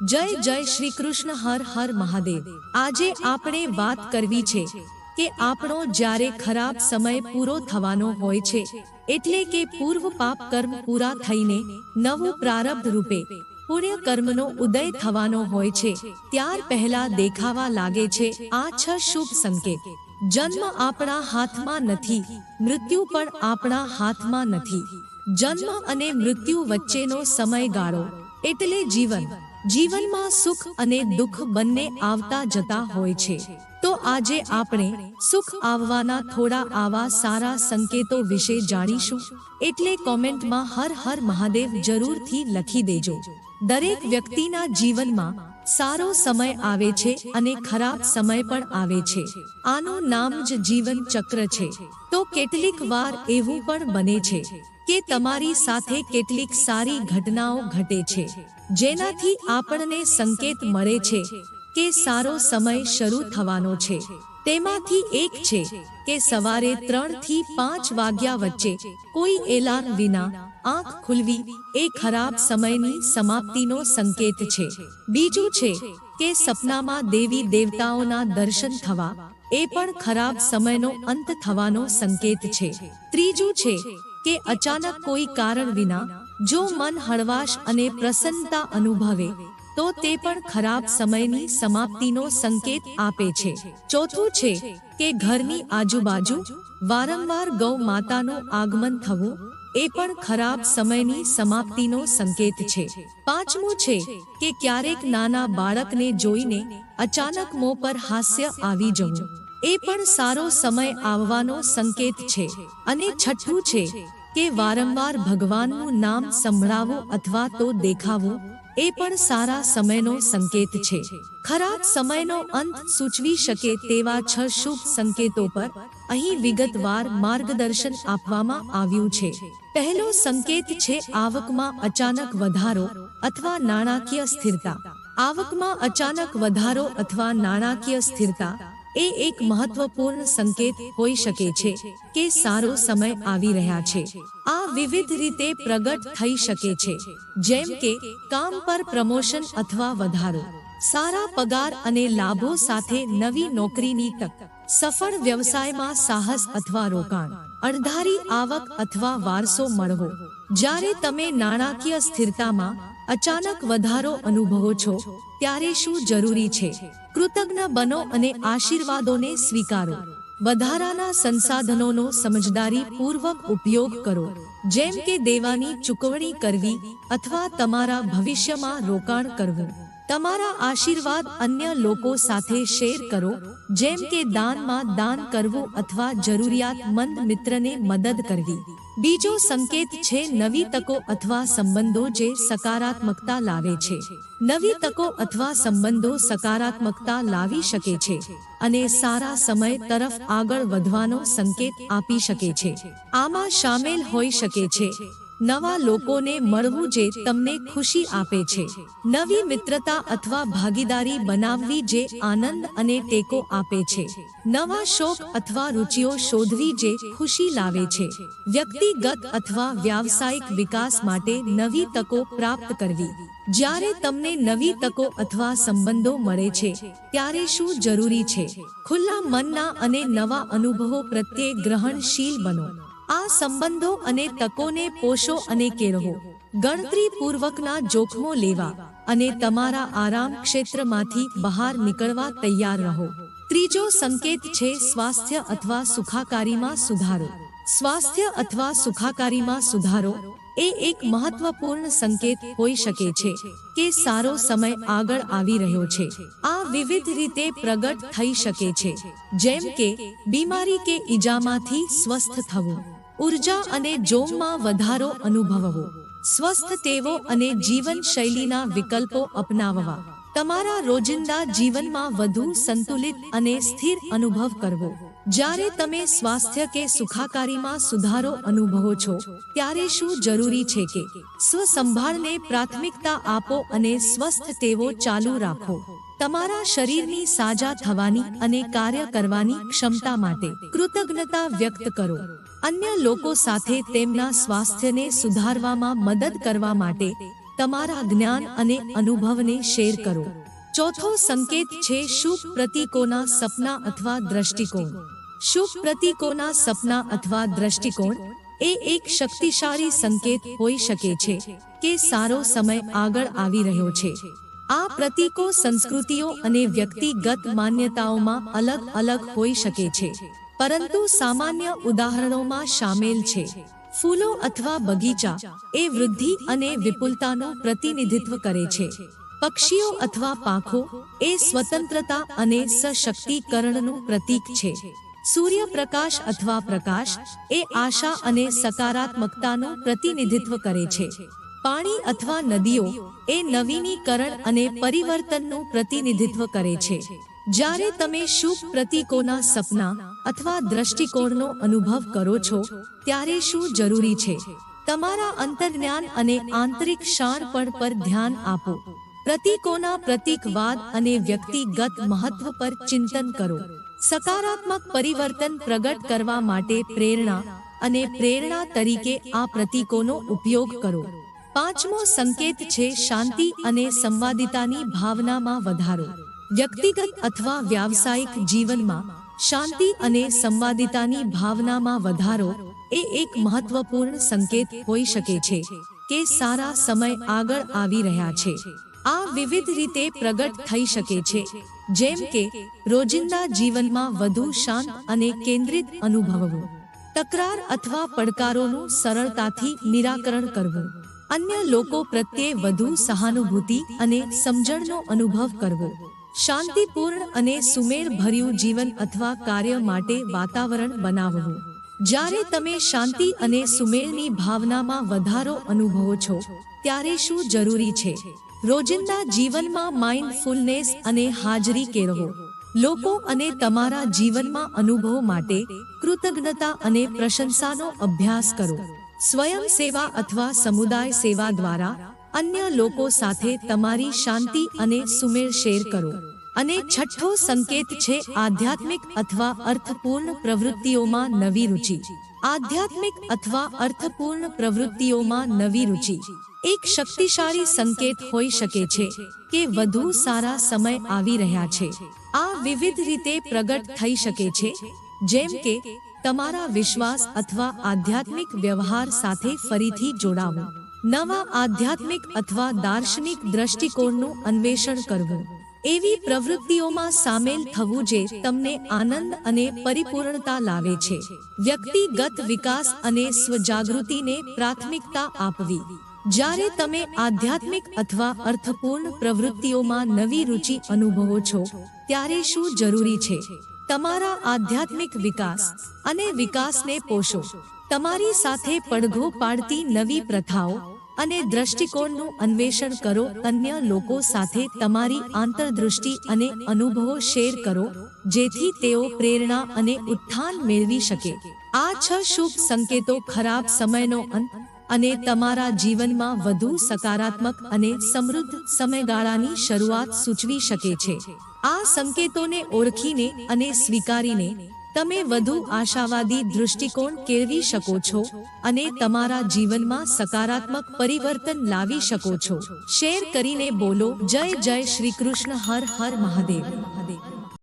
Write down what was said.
જય જય શ્રી કૃષ્ણ, હર હર મહાદેવ. આજે આપણે વાત કરવી છે કે આપણો જ્યારે ખરાબ સમય પૂરો થવાનો હોય છે, એટલે કે પૂર્વ પાપ કર્મ પૂરા થઈને નવું પ્રારબ્ધ રૂપે પુણ્ય કર્મનો ઉદય થવાનો હોય છે, ત્યાર પહેલા દેખાવા લાગે છે આ છ શુભ સંકેત. જન્મ આપણા હાથમાં નથી, મૃત્યુ પણ આપણા હાથમાં નથી. જન્મ અને મૃત્યુ વચ્ચેનો સમયગાળો, એટલે જીવન. જીવનમાં સુખ અને દુઃખ બંને આવતા જતા હોય છે. તો આજે આપણે સુખ આવવાના થોડા આવા સારા સંકેતો વિશે જાણીશું. એટલે કોમેન્ટમાં હર હર મહાદેવ જરૂરથી લખી દેજો. દરેક વ્યક્તિના જીવનમાં સારો સમય આવે છે અને ખરાબ સમય પણ આવે છે. આનું નામ જ જીવન ચક્ર છે. તો કેટલીક વાર એવું પણ બને છે. કે તમારી સાથે કેટલીક સારી ઘટનાઓ ઘટે છે, જેનાથી આપણને સંકેત મળે છે કે સારો સમય શરૂ થવાનો છે. તેમાંથી એક છે કે સવારે ત્રણથી પાંચ વાગ્યા વચ્ચે કોઈ એલાર્મ વિના આંખ ખુલવી એ ખરાબ સમયની સમાપ્તિનો સંકેત છે. બીજું છે કે સપનામાં દેવી દેવતાઓના દર્શન થવા એ પણ ખરાબ સમયનો અંત થવાનો સંકેત છે. ત્રીજું છે કે અચાનક કોઈ કારણ વિના જો મન હળવાશ અને પ્રસન્નતા અનુભવે, તો તે પણ ખરાબ સમયની સમાપ્તિનો સંકેત આપે છે. ચોથું છે કે ઘરની આજુબાજુ વારંવાર ગૌ માતાનું આગમન થવું, એ પણ ખરાબ સમયની સમાપ્તિનો સંકેત છે. પાંચમું છે કે ક્યારેક નાના બાળકને જોઈને અચાનક મોં પર હાસ્ય આવી જવું. એ પણ સારો સમય આવવાનો સંકેત છે અને છઠ્ઠું છે કે વારંવાર ભગવાનનું નામ સંભળાવવું અથવા તો દેખાવું, એ પણ સારા સમયનો સંકેત છે. ખરાબ સમયનો અંત સૂચવી શકે તેવા છ શુભ સંકેતો પર અહીં વિગતવાર માર્ગદર્શન આપવામાં આવ્યું છે. પહેલો સંકેત છે આવકમાં અચાનક વધારો અથવા નાણાકીય સ્થિરતા. આવકમાં અચાનક વધારો અથવા નાણાકીય સ્થિરતા એ એક મહત્વપૂર્ણ સંકેત હોઈ શકે છે કે સારો સમય આવી રહ્યા છે. આ વિવિધ રીતે પ્રગટ થઈ શકે છે. જેમ કે કામ પર પ્રમોશન અથવા વધારો, સારા પગાર અને લાભો સાથે નવી નોકરીની તક, સફળ વ્યવસાયમાં સાહસ અથવા રોકાણ, અણધારી આવક અથવા વારસો મળવો. જ્યારે તમે નાણાકીય સ્થિરતામાં અચાનક વધારો અનુભવો છો, ત્યારે શું જરૂરી છે? કૃતજ્ઞ બનો અને આશીર્વાદોને સ્વીકારો. વધારાના સંસાધનોનો સમજદારી પૂર્વક ઉપયોગ કરો. જેમ કે દેવાની ચૂકવણી કરવી અથવા તમારા ભવિષ્યમાં રોકાણ કરવું. તમારા આશીર્વાદ અન્ય લોકો સાથે શેર કરો, જેમ કે દાનમાં દાન કરવું અથવા જરૂરિયાતમંદ મિત્રને મદદ કરવી. બીજો સંકેત છે નવી તકો અથવા સંબંધો જે સકારાત્મકતા લાવે છે. નવી તકો અથવા સંબંધો સકારાત્મકતા લાવી શકે છે અને સારા સમય તરફ આગળ વધવાનો સંકેત આપી શકે છે. આમાં સામેલ હોઈ શકે છે. નવા લોકોને મળવું જે તમને ખુશી આપે છે. નવી મિત્રતા અથવા ભાગીદારી બનાવવી જે આનંદ અને ટેકો આપે છે. નવા શોખ અથવા રૂચિઓ શોધવી જે ખુશી લાવે છે. વ્યક્તિગત અથવા વ્યાવસાયિક વિકાસ માટે નવી તકો પ્રાપ્ત કરવી. જ્યારે તમને નવી તકો અથવા સંબંધો મળે છે, ત્યારે શું જરૂરી છે? ખુલ્લા મનના અને નવા અનુભવો પ્રત્યે ગ્રહણશીલ બનો. આ સંબંધો અને તકોને પોષો અને કેળવો. ગણતરી પૂર્વકના જોખમો લેવા અને તમારા આરામ ક્ષેત્રમાંથી બહાર નીકળવા તૈયાર રહો. ત્રીજો સંકેત છે સ્વાસ્થ્ય અથવા સુખાકારીમાં સુધારો. સ્વાસ્થ્ય અથવા સુખાકારીમાં સુધારો એ એક મહત્વપૂર્ણ સંકેત હોઈ શકે છે કે સારો સમય આગળ આવી રહ્યો છે. આ વિવિધ રીતે પ્રગટ થઈ શકે છે. જેમ કે, બીમારી કે ઈજામાંથી સ્વસ્થ થવું. ઊર્જા અને જોમમાં વધારો અનુભવવો. સ્વસ્થ ટેવો અને જીવનશૈલીના વિકલ્પો અપનાવવા. તમારા રોજિંદા જીવનમાં વધુ સંતુલિત અને સ્થિર અનુભવ કરવો. જ્યારે તમે સ્વાસ્થ્ય કે સુખાકારીમાં સુધારો અનુભવો છો, ત્યારે શું જરૂરી છે કે સ્વસંભાળને પ્રાથમિકતા આપો અને સ્વસ્થ ટેવો ચાલુ રાખો? તમારા શરીરની સાજા થવાની અને કાર્ય કરવાની ક્ષમતા માટે કૃતજ્ઞતા વ્યક્ત કરો. અન્ય લોકો સાથે તેમના સ્વાસ્થ્યને સુધારવામાં મદદ કરવા માટે તમારા જ્ઞાન અને અનુભવને શેર કરો. ચોથો સંકેત છે શુભ પ્રતીકોના સપના અથવા દ્રષ્ટિકોણ. શુભ પ્રતીકોના સપના અથવા દ્રષ્ટિકોણ એ એક શક્તિશાળી સંકેત હોઈ શકે છે કે સારો સમય આગળ આવી રહ્યો છે. આ પ્રતીકો સંસ્કૃતિઓ અને વ્યક્તિગત માન્યતાઓમાં અલગ અલગ હોઈ શકે છે, પરંતુ સામાન્ય ઉદાહરણોમાં સામેલ છે. ફૂલો અથવા બગીચા એ વૃદ્ધિ અને વિપુલતાનું પ્રતિનિધિત્વ કરે છે. પક્ષીઓ અથવા પાંખો એ સ્વતંત્રતા અને સશક્તિકરણનું પ્રતીક છે. સૂર્યપ્રકાશ અથવા પ્રકાશ એ આશા અને સકારાત્મકતાનું પ્રતિનિધિત્વ કરે છે. પાણી અથવા નદીઓ એ નવીનીકરણ અને પરિવર્તનનું પ્રતિનિધિત્વ કરે છે. જ્યારે તમે શુભ પ્રતીકોના સપના અથવા દ્રષ્ટિકોણનો અનુભવ કરો છો, ત્યારે શું જરૂરી છે? તમારા અંતર્જ્ઞાન અને આંતરિક શાણપણ પર ધ્યાન આપો. પ્રતીકોના પ્રતીકવાદ અને વ્યક્તિગત મહત્વ પર ચિંતન કરો. સકારાત્મક પરિવર્તન પ્રગટ કરવા માટે પ્રેરણા અને પ્રેરણા તરીકે આ પ્રતીકોનો ઉપયોગ કરો. પાંચમો સંકેત છે શાંતિ અને સંવાદિતાની ભાવનામાં વધારો. વ્યક્તિગત અથવા વ્યાવસાયિક જીવનમાં શાંતિ અને સંવાદિતાની ભાવનામાં વધારો એ એક મહત્વપૂર્ણ સંકેત હોઈ શકે છે કે સારા સમય આગળ આવી રહ્યા છે. આ વિવિધ રીતે પ્રગટ થઈ શકે છે, જેમ કે રોજિંદા જીવનમાં વધુ શાંત અને કેન્દ્રિત અનુભવવું, તકરાર અથવા પડકારોનું સરળતાથી નિરાકરણ કરવું અન્ય લોકો પ્રત્યે વધુ સહાનુભૂતિ અને સમજણનો અનુભવ કરવો. શાંતિપૂર્ણ અને સુમેળભર્યું જીવન અથવા કાર્ય માટે વાતાવરણ બનાવવું. જ્યારે તમે શાંતિ અને સુમેળની ભાવનામાં વધારો અનુભવો છો, ત્યારે શું જરૂરી છે? રોજિંદા જીવનમાં માઇન્ડફુલનેસ અને હાજરી કેળવો. લોકો અને તમારા જીવનમાં અનુભવ માટે કૃતજ્ઞતા અને પ્રશંસાનો અભ્યાસ કરો. સ્વયં સેવા અથવા સમુદાય સેવા દ્વારા અન્ય લોકો સાથે તમારી શાંતિ અને સુમેળ શેર કરો. અને છઠ્ઠો સંકેત છે આધ્યાત્મિક અથવા અર્થપૂર્ણ પ્રવૃત્તિઓમાં નવી રુચિ. આધ્યાત્મિક અથવા અર્થપૂર્ણ પ્રવૃત્તિઓમાં નવી રુચિ. એક શક્તિશાળી સંકેત હોઈ શકે છે કે વધુ સારા સમય આવી રહ્યા છે. આ વિવિધ રીતે પ્રગટ થઈ શકે છે. જેમ કે તમારા વિશ્વાસ અથવા આધ્યાત્મિક વ્યવહાર સાથે ફરીથી જોડાવું. નવા આધ્યાત્મિક અથવા દાર્શનિક દ્રષ્ટિકોણનું અન્વેષણ કરવું. એવી પ્રવૃત્તિઓમાં સામેલ થવું જે તમને આનંદ અને પરિપૂર્ણતા લાવે છે. વ્યક્તિગત વિકાસ અને સ્વજાગૃતિને પ્રાથમિકતા આપવી. જ્યારે તમે આધ્યાત્મિક અથવા અર્થપૂર્ણ પ્રવૃત્તિઓમાં નવી રુચિ અનુભવો છો, ત્યારે શું જરૂરી છે? તમારા આધ્યાત્મિક વિકાસ અને વિકાસને પોષો. તમારી સાથે પડઘો પાડતી નવી પ્રથાઓ અને દ્રષ્ટિકોણનું અન્વેષણ કરો. અન્ય લોકો સાથે તમારી આંતરદૃષ્ટિ અને અનુભવો શેર કરો, જેથી તેઓ પ્રેરણા અને ઉત્થાન મેળવી શકે. આ છ શુભ સંકેતો ખરાબ સમયનો અંત અને તમારા જીવનમાં વધુ સકારાત્મક અને સમૃદ્ધ સમયગાળાની શરૂઆત સૂચવી શકે છે. આ સંકેતોને ઓળખીને અને સ્વીકારીને તમે વધુ આશાવાદી દૃષ્ટિકોણ કેળવી શકો છો અને તમારા જીવનમાં સકારાત્મક પરિવર્તન લાવી શકો છો. શેર કરીને બોલો, જય જય શ્રી કૃષ્ણ, હર હર મહાદેવ. મહાદેવ